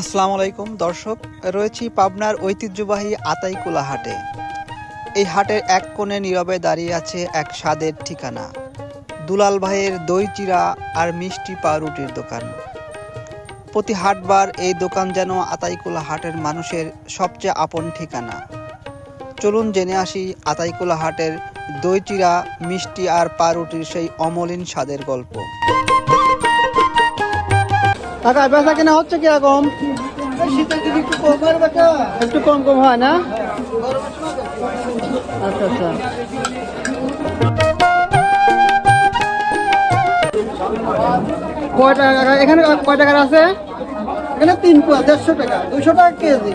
আসসালামু আলাইকুম, দর্শক। রয়েছি পাবনার ঐতিহ্যবাহী আতাইকুলা হাটে। এই হাটের এক কোণে নীরবে দাঁড়িয়ে আছে এক স্বাদের ঠিকানা। দুলাল ভাইয়ের দই চিরা আর মিষ্টি পাউরুটির দোকান। প্রতি হাটবার এই দোকান যেন আতাইকুলা হাটের মানুষের সবচেয়ে আপন ঠিকানা। চলুন জেনে আসি আতাইকুলা হাটের দই চিরা মিষ্টি আর পাউরুটির সেই অমলিন স্বাদের গল্প। কাকা বেচা কেনা হচ্ছে কীরকম? একটু কম কম হয় না? আচ্ছা আচ্ছা। কয় টাকা এখানে কয় টাকার আছে? এখানে তিন পোয়া দেড়শো টাকা। দুশো টাকা কেজি।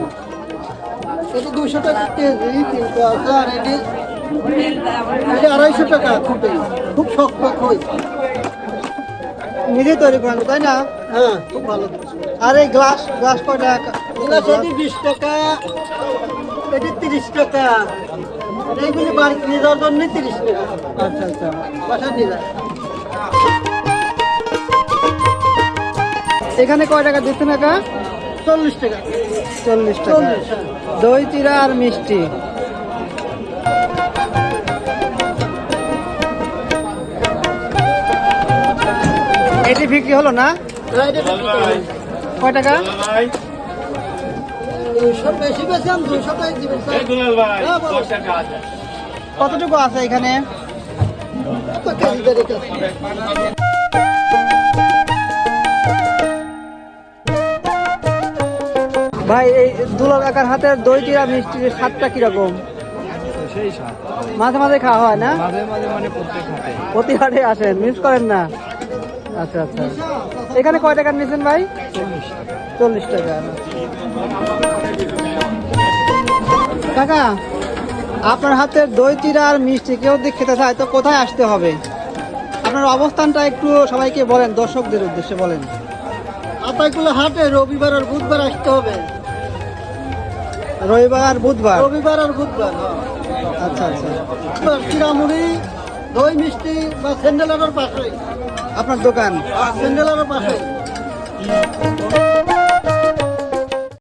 এটি দুশো টাকা কেজি তিন পোয়া আছে আর এটি আড়াইশো টাকা খুবই খুব শক্ত খই। নিজে তৈরি করেন তাই না? হ্যাঁ। খুব ভালো। আর এই গ্লাস গ্লাস কয় টাকা গ্লাস এটি বিশ টাকা এটি তিরিশ টাকা। এইগুলি বাড়িতে নিয়ে যাওয়ার জন্য তিরিশ টাকা। আচ্ছা আচ্ছা। বাসা নিয়ে যায়। এখানে কয় টাকা দিচ্ছেন একা? চল্লিশ টাকা। চল্লিশ টাকা। হ্যাঁ। দই চিরা আর মিষ্টি। এটি বিক্রি হলো না। কয় টাকা। কতটুকু আছে এখানে? ভাই এই দুলাল কাকার হাতের দই চিরা মিষ্টির স্বাদটা কীরকম মাঝে মাঝে খাওয়া হয় না মাঝে মাঝে মানে প্রতি হাটে আসেন মিস করেন না আচ্ছা আচ্ছা। এখানে কয় টাকা নিয়েছেন ভাই? চল্লিশ টাকা। কাকা আপনার হাতের দই চিরা আর মিষ্টি কেউ যদি খেতে চায় তো কোথায় আসতে হবে? আপনার অবস্থানটা একটু সবাইকে বলেন দর্শকদের উদ্দেশ্যে বলেন। আতাইকুলা হাটে রবিবার আর বুধবার আসতে হবে। রবিবার আর বুধবার? রবিবার আর বুধবার হ্যাঁ। আচ্ছা আচ্ছা। চিরামুড়ি দই মিষ্টি বা স্যান্ডেলের পাশে। আপনার দোকান। স্যান্ডেলের পাশে।